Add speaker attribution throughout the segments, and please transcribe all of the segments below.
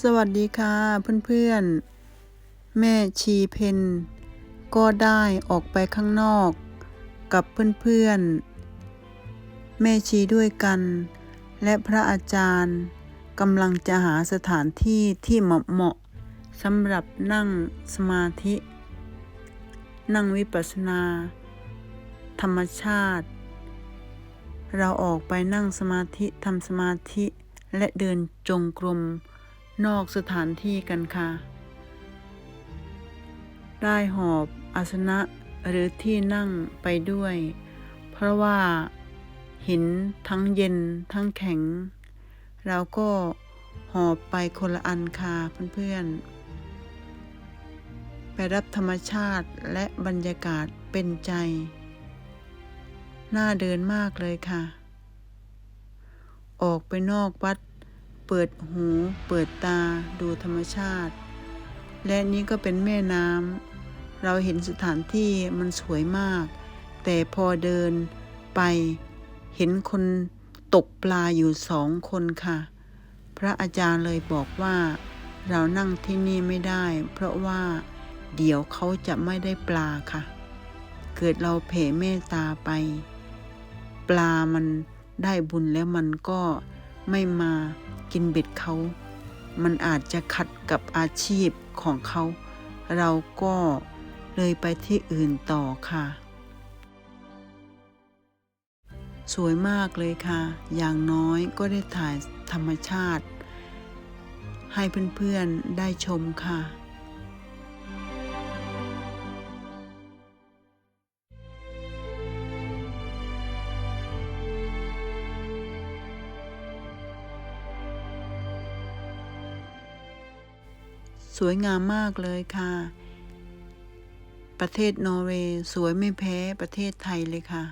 Speaker 1: สวัสดีค่ะเพื่อนๆ แม่ชีเพนก็ได้ออกไปข้างนอกกับเพื่อนๆ แม่ชีด้วยกัน และพระอาจารย์กำลังจะหาสถานที่ที่เหมาะๆสำหรับนั่งสมาธิ นั่งวิปัสสนา ธรรมชาติ เราออกไปนั่งสมาธิทำสมาธิและเดินจงกรม นอกสถานที่กันค่ะ ได้หอบอาสนะหรือที่นั่งไปด้วย เพราะว่าหินทั้งเย็นทั้งแข็ง เราก็หอบไปคนละอันค่ะเพื่อนๆ ไปรับธรรมชาติและบรรยากาศเป็นใจ น่าเดินมากเลยค่ะ ออกไปนอกวัด เปิดหูเปิดตาดูธรรมชาติ และนี้ก็เป็นแม่น้ำเราเห็นสถานที่มันสวยมาก แต่พอเดินไปเห็นคนตกปลาอยู่สองคนค่ะ พระอาจารย์เลยบอกว่า เรานั่งที่นี่ไม่ได้ เพราะว่าเดี๋ยวเขาจะไม่ได้ปลาค่ะ เกิดเราเผ่เมตตาไป ปลามันได้บุญแล้วมันก็ ไม่มากินเบ็ดเขา มันอาจจะขัดกับอาชีพของเขา เราก็เลยไปที่อื่นต่อค่ะ สวยมากเลยค่ะ อย่างน้อยก็ได้ถ่ายธรรมชาติ ให้เพื่อนๆได้ชมค่ะ สวยงามมากเลยค่ะ ประเทศนอร์เวย์สวยไม่แพ้ประเทศไทยเลยค่ะ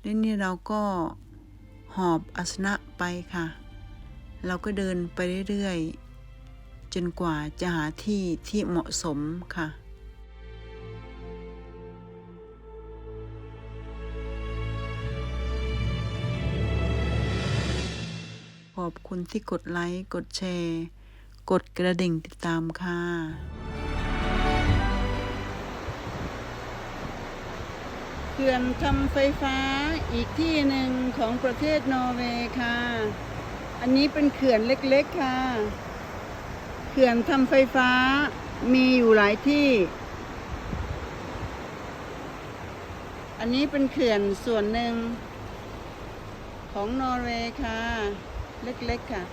Speaker 1: และนี่เราก็หอบอาสนะไปค่ะ เราก็เดินไปเรื่อยๆ จนกว่าจะหาที่ที่เหมาะสมค่ะขอบคุณที่กดไลค์ กดแชร์ กดกระดิ่งติดตามค่ะ เขื่อนทำไฟฟ้าอีกที่หนึ่งของประเทศนอร์เวย์ค่ะ อันนี้เป็นเขื่อนเล็กๆค่ะ เขื่อนทำไฟฟ้ามีอยู่หลายที่ อันนี้เป็นเขื่อนส่วนหนึ่งของนอร์เวย์ค่ะ เล็กๆค่ะ